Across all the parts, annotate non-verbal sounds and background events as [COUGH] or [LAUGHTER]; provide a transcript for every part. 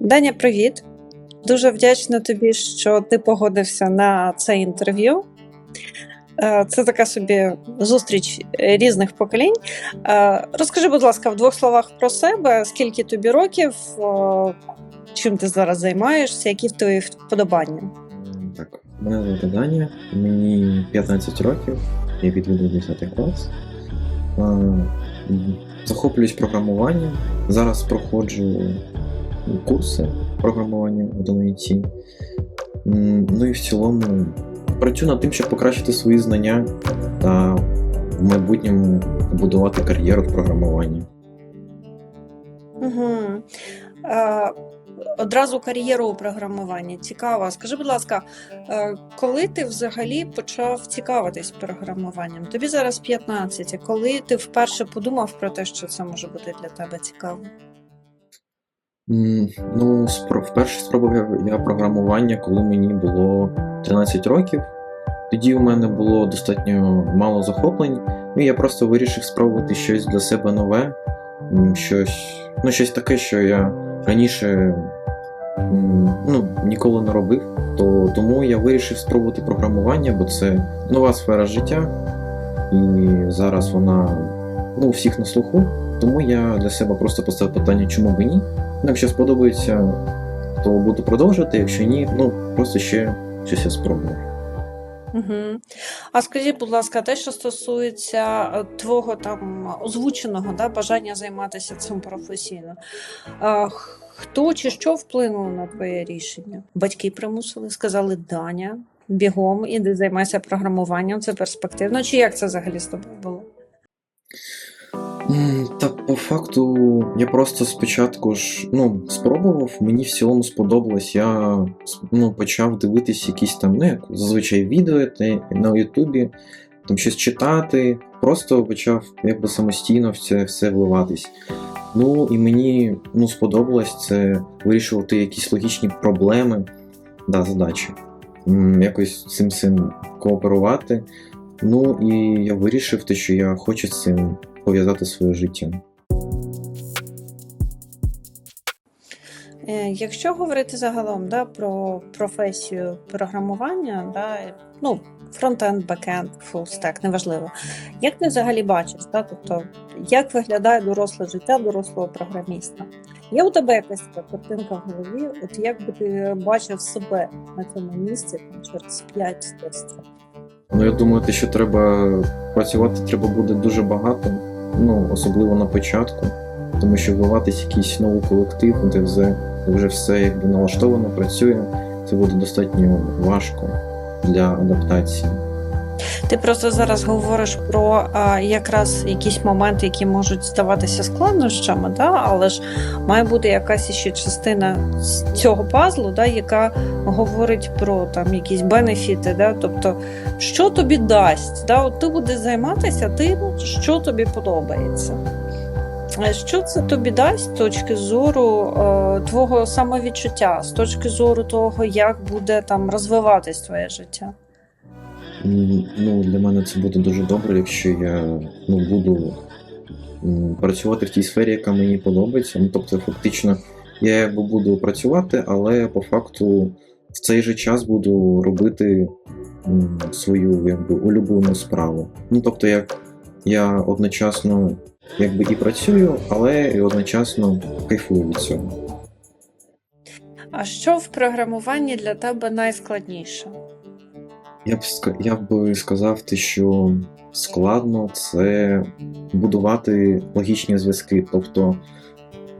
Даня, привіт. Дуже вдячна тобі, що ти погодився на це інтерв'ю. Е, Це така собі зустріч різних поколінь. Е, Розкажи, будь ласка, в двох словах про себе, скільки тобі років, чим ти зараз займаєшся, які в твої вподобання? Так, мене звати Даня, мені 15 років, я відвідую 10 клас. Захоплююсь програмуванням. Зараз проходжу курси програмування в Donate. М, Ну і в цілому працюю над тим, щоб покращити свої знання та в майбутньому будувати кар'єру в програмуванні. Угу. Е, Одразу кар'єру у програмуванні. Цікаво. Скажи, будь ласка, е, коли ти взагалі почав цікавитись програмуванням? Тобі зараз 15, а коли ти вперше подумав про те, що це може бути для тебе цікаво? Ну, вперше спробував я програмування, коли мені було 13 років. Тоді у мене було достатньо мало захоплень, і я просто вирішив спробувати щось для себе нове, щось, ну, щось таке, що я раніше ну, ніколи не робив. То, тому я вирішив спробувати програмування, бо це нова сфера життя, і зараз вона ну, всіх на слуху. Тому я для себе просто поставив питання, чому б ні. Якщо сподобається, то буду продовжувати, якщо ні, ну просто ще щось я спробую. Угу. А скажіть, будь ласка, те, що стосується е, твого там озвученого да, бажання займатися цим професійно, е, хто чи що вплинуло на твоє рішення? Батьки примусили, сказали Даня, бігом, іди займайся програмуванням, це перспективно. Чи як це взагалі з тобою було? Та по факту я просто спочатку ж ну, спробував, мені в цілому сподобалось. Я ну, почав дивитись якісь там, ну як зазвичай відео на Ютубі, там щось читати, просто почав якби самостійно в це все вливатись. Ну і мені ну, сподобалось це вирішувати якісь логічні проблеми, да, задачі. Якось з цим кооперувати. Ну і я вирішив те, що я хочу з цим пов'язати своє життя. Е, Якщо говорити загалом да, про професію програмування, да, ну, фронтенд, бекенд, фулстек, неважливо. Як ти взагалі бачиш, да, тобто, як виглядає доросле життя дорослого програміста? Є у тебе якась така картинка в голові? От як би ти бачив себе на цьому місці там, через 5 10 років? Ну я думаю, те, що треба працювати, треба буде дуже багато, ну особливо на початку, тому що вливатись якийсь новий колектив, де вже, вже все якби налаштовано, працює, це буде достатньо важко для адаптації. Ти просто зараз говориш про а, якраз якісь моменти, які можуть здаватися складнощами, да? але ж має бути якась ще частина цього пазлу, да? яка говорить про там якісь бенефіти. Да? Тобто, що тобі дасть? Да? От ти будеш займатися тим, що тобі подобається. Що це тобі дасть з точки зору е, твого самовідчуття, з точки зору того, як буде там розвиватись твоє життя? Ну, для мене це буде дуже добре, якщо я ну, буду працювати в тій сфері, яка мені подобається. Ну, тобто, фактично, я якби буду працювати, але по факту в цей же час буду робити свою якби, улюблену справу. Ну, тобто, як я одночасно якби і працюю, але і одночасно кайфую від цього. А що в програмуванні для тебе найскладніше? Я б я би сказав, те, що складно це будувати логічні зв'язки. Тобто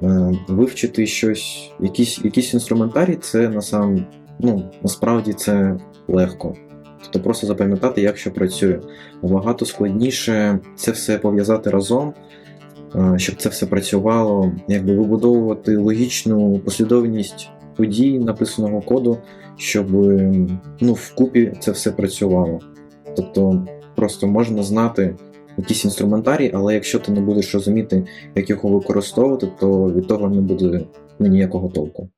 е, вивчити щось, якийсь, якийсь інструментарій, це насам, ну, насправді це легко. Тобто просто запам'ятати, як що працює. Набагато складніше це все пов'язати разом, е, щоб це все працювало, якби вибудовувати логічну послідовність подій написаного коду, щоб ну, вкупі це все працювало. Тобто просто можна знати якийсь інструментарій, але якщо ти не будеш розуміти, як його використовувати, то від того не буде ніякого толку.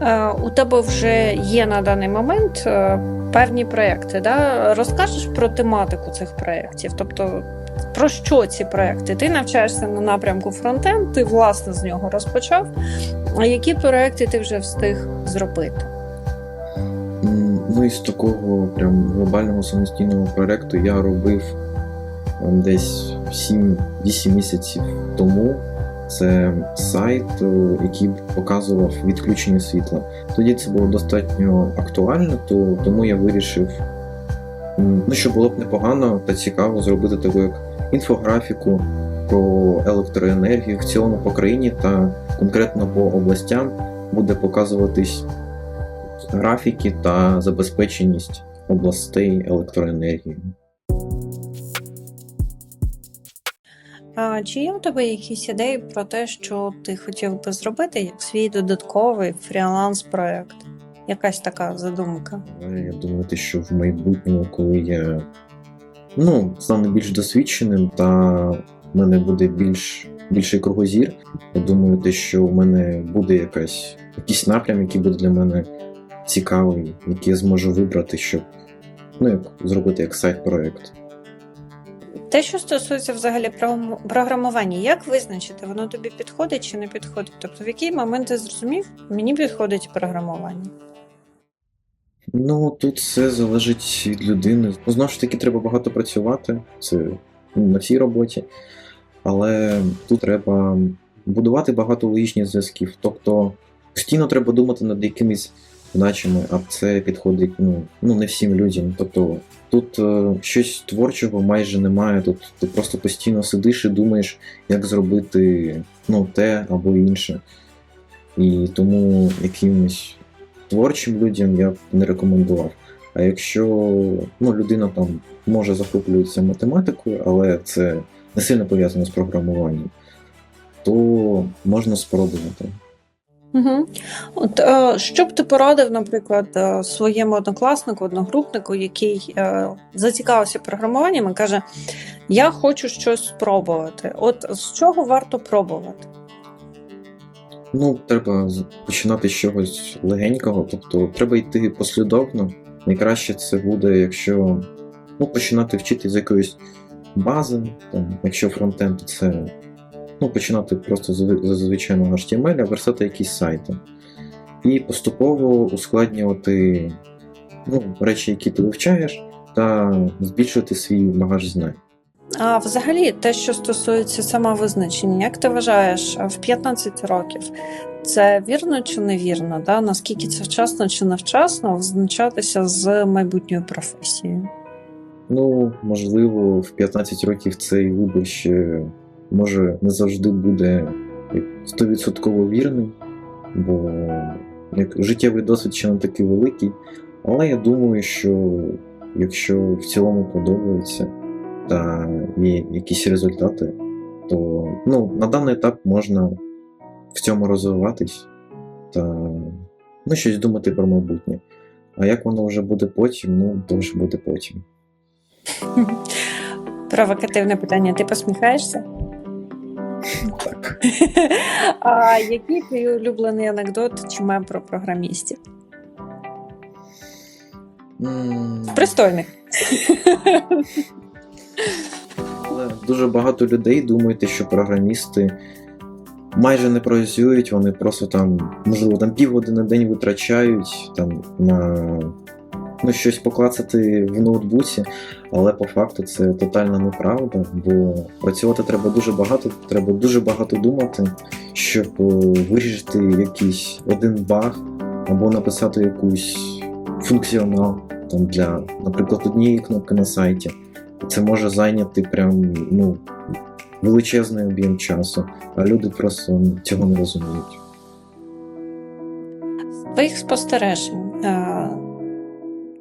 Е, У тебе вже є на даний момент е, певні проекти. Да? Розкажеш про тематику цих проєктів? Тобто, Про що ці проекти? Ти навчаєшся на напрямку фронтенд, ти власне з нього розпочав. А які проекти ти вже встиг зробити? Ну, із такого прям глобального самостійного проекту я робив ем, десь 7-8 місяців тому. Це сайт, е, який показував відключення світла. Тоді це було достатньо актуально, то тому я вирішив, ну, що було б непогано та цікаво зробити таку як інфографіку про електроенергію в цілому по країні та конкретно по областям буде показуватись графіки та забезпеченість областей електроенергією. А чи є у тебе якісь ідеї про те, що ти хотів би зробити як свій додатковий фріланс-проект? Якась така задумка? Я думаю, що в майбутньому, коли я ну, стану більш досвідченим та в мене буде більш, більший кругозір, я думаю, те, що в мене буде якась, якийсь напрям, який буде для мене цікавий, який я зможу вибрати, щоб ну, як, зробити як сайт-проект. Те, що стосується взагалі програмування, як визначити, воно тобі підходить чи не підходить? Тобто, в який момент ти зрозумів, мені підходить програмування? Ну, тут все залежить від людини. Ну, знову ж таки, треба багато працювати. Це на всій роботі. Але тут треба будувати багато логічних зв'язків. Тобто постійно треба думати над якимись задачами, а це підходить ну, ну не всім людям. Тобто тут е, щось творчого майже немає. Тут ти просто постійно сидиш і думаєш, як зробити ну, те або інше. І тому якимось творчим людям я б не рекомендував. А якщо ну, людина там може захоплюватися математикою, але це не сильно пов'язано з програмуванням, то можна спробувати. Угу. От е, що б ти порадив, наприклад, е, своєму однокласнику, одногрупнику, який е, зацікавився програмуванням і каже: Я хочу щось спробувати. От з чого варто пробувати? Ну, треба починати з чогось легенького, тобто треба йти послідовно. Найкраще це буде, якщо ну, починати вчити з якоїсь бази, там, якщо фронтенд, це ну, починати просто з звичайного HTML, а верстати якісь сайти. І поступово ускладнювати ну, речі, які ти вивчаєш, та збільшувати свій багаж знань. А взагалі, те, що стосується самовизначення, як ти вважаєш, в 15 років це вірно чи невірно? Да? Наскільки це вчасно чи невчасно визначатися з майбутньою професією? Ну, можливо, в 15 років цей вибір ще може не завжди буде як 100% вірний, бо як життєвий досвід ще не такий великий. Але я думаю, що якщо в цілому подобається та є якісь результати, то ну, на даний етап можна в цьому розвиватись та ну, щось думати про майбутнє. А як воно вже буде потім, ну то вже буде потім. [LAUGHS] Провокативне питання. Ти посміхаєшся? Так. [LAUGHS] А який твій улюблений анекдот чи мем про програмістів? М, Пристойних. [LAUGHS] Дуже багато людей думають, що програмісти майже не працюють, вони просто там, можливо, там півгодини на день витрачають там на ну, щось поклацати в ноутбуці, але по факту це тотальна неправда, бо працювати треба дуже багато, треба дуже багато думати, щоб е, вирішити якийсь один баг або написати якусь функціонал там для, наприклад, однієї кнопки на сайті. Це може зайняти прям ну, величезний об'єм часу, а люди просто цього не розуміють. Твоїх спостережень. е,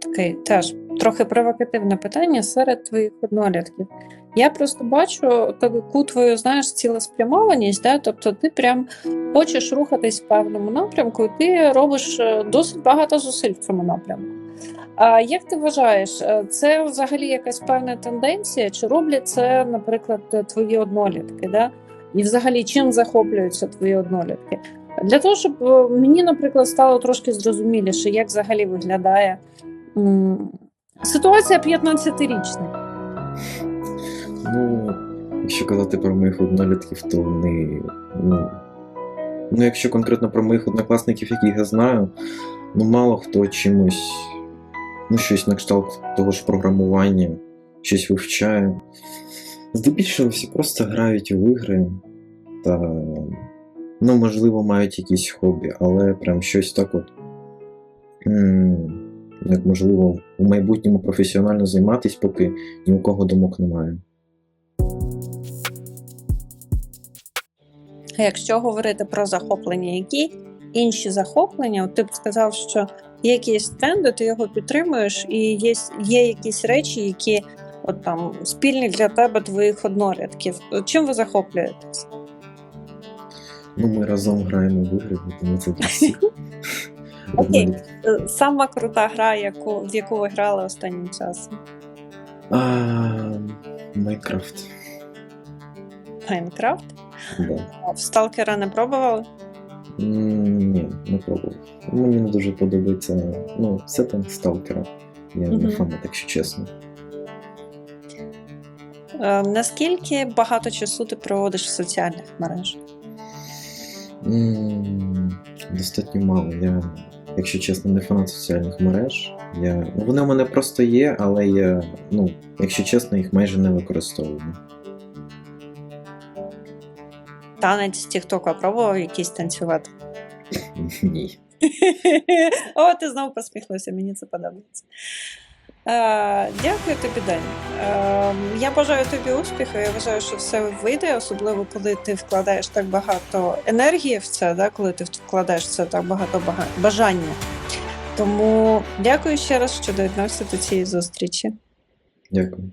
Такий теж трохи провокативне питання серед твоїх однолітків. Я просто бачу таку твою, знаєш, цілеспрямованість, да? тобто ти прям хочеш рухатись в певному напрямку, і ти робиш е, досить багато зусиль в цьому напрямку. А як ти вважаєш, е, це взагалі якась певна тенденція? Чи роблять це, наприклад, твої однолітки? Да? І взагалі чим захоплюються твої однолітки? Для того, щоб е, мені, наприклад, стало трошки зрозуміліше, як взагалі виглядає ситуація 15-річних. Ну, якщо казати про моїх однолітків, то вони. Ну, ну, якщо конкретно про моїх однокласників, яких я знаю, ну мало хто чимось, ну, щось на кшталт того ж програмування, щось вивчає. Здебільшого всі просто грають в ігри та, ну, можливо, мають якісь хобі, але прям щось так от. Як можливо в майбутньому професіонально займатися, поки ні у кого думок немає. Якщо говорити про захоплення, які інші захоплення, ти б сказав, що є якийсь тренди, ти його підтримуєш, і є, є якісь речі, які от там спільні для тебе твоїх однолітків. Чим ви захоплюєтесь? Ну, ми разом граємо в ігри, тому це для. [LAUGHS] Окей. Е, Сама крута гра, яку, в яку ви грали останнім часом? Майнкрафт. Майнкрафт? Да. В Сталкера не пробували? Ні, не пробував. Мені не дуже подобається. Ну, сеттинг сталкера. Я не фанат, якщо чесно. Е, Наскільки багато часу ти проводиш в соціальних мережах? М, Достатньо мало. Я, якщо чесно, не фанат соціальних мереж. Я... Ну, вони у мене просто є, але я, ну, якщо чесно, їх майже не використовую. Танець з Тіктока пробував якийсь танцювати? [LAUGHS] Ні. [LAUGHS] О, ти знову посміхнувся, мені це подобається. Е, дякую тобі, Дань. Е, я бажаю тобі успіху. Я вважаю, що все вийде, особливо коли ти вкладаєш так багато енергії в це, да, коли ти вкладаєш в це так багато бажання. Тому дякую ще раз, що доєднався до цієї зустрічі. Дякую.